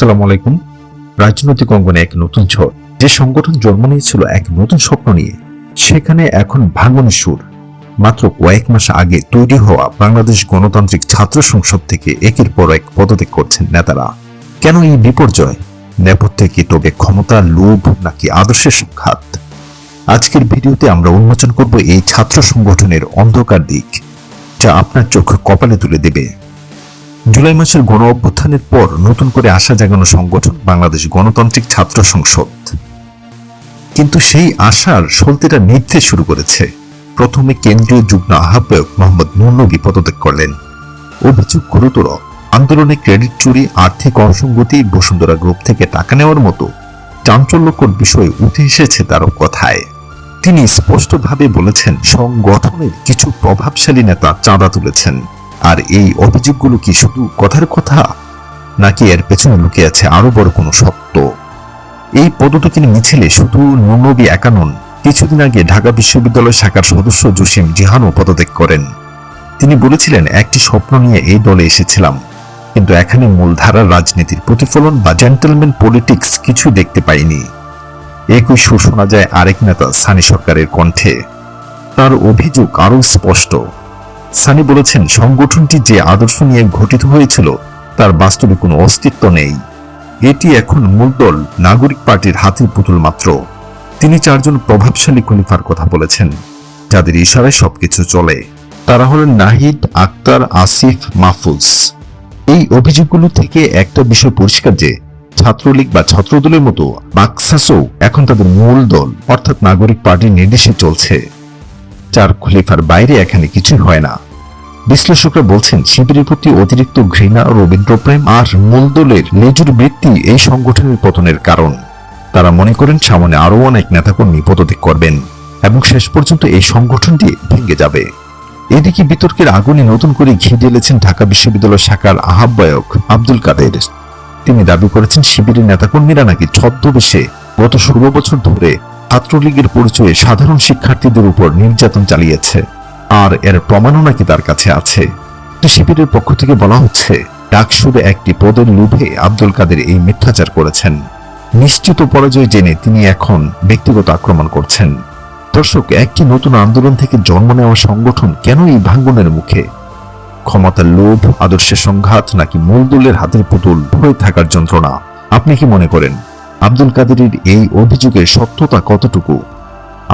আসসালামু আলাইকুম। রাজনৈতিক অঙ্গনে এক নতুন ঝড়। যে সংগঠন জন্ম নিয়েছিল এক নতুন স্বপ্ন নিয়ে, সেখানে এখন ভাঙনের সুর। মাত্র কয়েক মাস আগে তৈরি হওয়া বাংলাদেশ গণতান্ত্রিক ছাত্র সংসদ থেকে একের পর এক পদত্যাগ করছেন নেতারা। কেন এই বিপর্যয়? নেপথ্যে কি তবে ক্ষমতা, লোভ, নাকি আদর্শের সংঘাত আজকের ভিডিওতে আমরা উন্মোচন করব এই ছাত্র সংগঠনের অন্ধকার দিক, যা আপনার চোখ কপালে তুলে দেবে। জুলাই মাসের গণ অভ্যুত্থানের পর নতুন করে আশা জাগানো সংগঠন বাংলাদেশ গণতান্ত্রিক ছাত্র সংসদ। কিন্তু সেই আশার সলতেটা নিভতে শুরু করেছে। প্রথমে কেন্দ্রীয় যুগ্ম আহ্বায়ক মোহাম্মদ নুরনবী পদত্যাগ করলেন। অভিযোগ, গুরুতর আন্দোলনে ক্রেডিট চুরি, আর্থিক অসঙ্গতি, বসুন্ধরা গ্রুপ থেকে টাকা নেওয়ার মতো চাঞ্চল্যকর বিষয় উঠে এসেছে তার কথায়। তিনি স্পষ্টভাবে বলেছেন, সংগঠনের কিছু প্রভাবশালী নেতা চাঁদা তুলেছেন। আর এই অভিযোগগুলো কি শুধু কথার কথা? নাকি এর পেছনে লুকিয়ে আছে আরও বড় কোনো সত্য? এই পদত্যাগের মিছিলে শুধু নুনবী একা নন, কিছুদিন আগে ঢাকা বিশ্ববিদ্যালয় শাখার সদস্য জসিম জিহানও পদত্যাগ করেন। তিনি বলেছিলেন, একটি স্বপ্ন নিয়ে এই দলে এসেছিলাম, কিন্তু এখানে মূলধারার রাজনীতির প্রতিফলন বা জেন্টেলম্যান পলিটিক্স কিছু দেখতে পাইনি। একই সুর শোনা যায় আরেক নেতা সানি সরকারের কণ্ঠে। তার অভিযোগ আরও স্পষ্ট। সানি বলেছেন, সংগঠনটি যে আদর্শ নিয়ে গঠিত হয়েছিল, তার বাস্তবে কোনো অস্তিত্ব নেই। এটি এখন মূলদল নাগরিক পার্টির হাতের পুতুল মাত্র। তিনি চারজন প্রভাবশালী খলিফার কথা বলেছেন, যাদের ইশারায় সবকিছু চলে। তারা হলেন নাহিদ, আক্তার, আসিফ, মাহফুজ। এই অভিযোগগুলো থেকে একটা বিষয় পরিষ্কার যে, ছাত্রলীগ বা ছাত্রদলের মতো বাক্সাসও এখন তাদের মূল দল, অর্থাৎ নাগরিক পার্টির নির্দেশে চলছে। চার খলিফার বাইরে এখানে কিছুই হয় না। বিশ্লেষকরা বলছেন, শিবিরের প্রতি অতিরিক্ত ঘৃণা রবীন্দ্রপ্রেম আর মূলদলের লেজুর বৃত্তি এই সংগঠনের পতনের কারণ। তারা মনে করেন, সামনে আরও অনেক নেতাকর্মী পদত্যাগ করবেন এবং শেষ পর্যন্ত এই সংগঠনটি ভেঙে যাবে। এদিকে বিতর্কের আগুনে নতুন করে ঘি ঢেলেছেন ঢাকা বিশ্ববিদ্যালয় শাখার আহ্বায়ক আব্দুল কাদের। তিনি দাবি করেছেন, শিবিরের নেতাকর্মীরা নাকি ছদ্মবেশে গত ষোলো বছর ধরে ছাত্রলীগের পরিচয়ে সাধারণ শিক্ষার্থীদের উপর নির্যাতন চালিয়েছে। আর এর প্রমাণও নাকি তার কাছে আছে। শিবিরের পক্ষ থেকে বলা হচ্ছে, ডাকসুরে একটি পদের লোভে আব্দুল কাদের এই মিথ্যাচার করেছেন। নিশ্চিত পরাজয় জেনে তিনি এখন ব্যক্তিগত আক্রমণ করছেন। দর্শক, একটি নতুন আন্দোলন থেকে জন্ম নেওয়া সংগঠন কেন এই ভাঙ্গনের মুখে? ক্ষমতার লোভ, আদর্শের সংঘাত নাকি মূলদলের হাতের পুতুল হয়ে থাকার যন্ত্রণা? আপনি কি মনে করেন? আব্দুল কাদেরের এই অভিযোগের সত্যতা কতটুকু?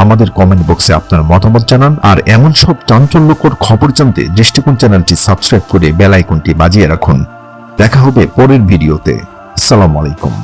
আমাদের কমেন্ট বক্সে আপনার মতামত জানান আর এমন সব চাঞ্চল্যকর খবর জানতে দৃষ্টিকোণ চ্যানেলটি সাবস্ক্রাইব করে বেল আইকনটি বাজিয়ে রাখুন। দেখা হবে পরের ভিডিওতে। আসসালামু আলাইকুম।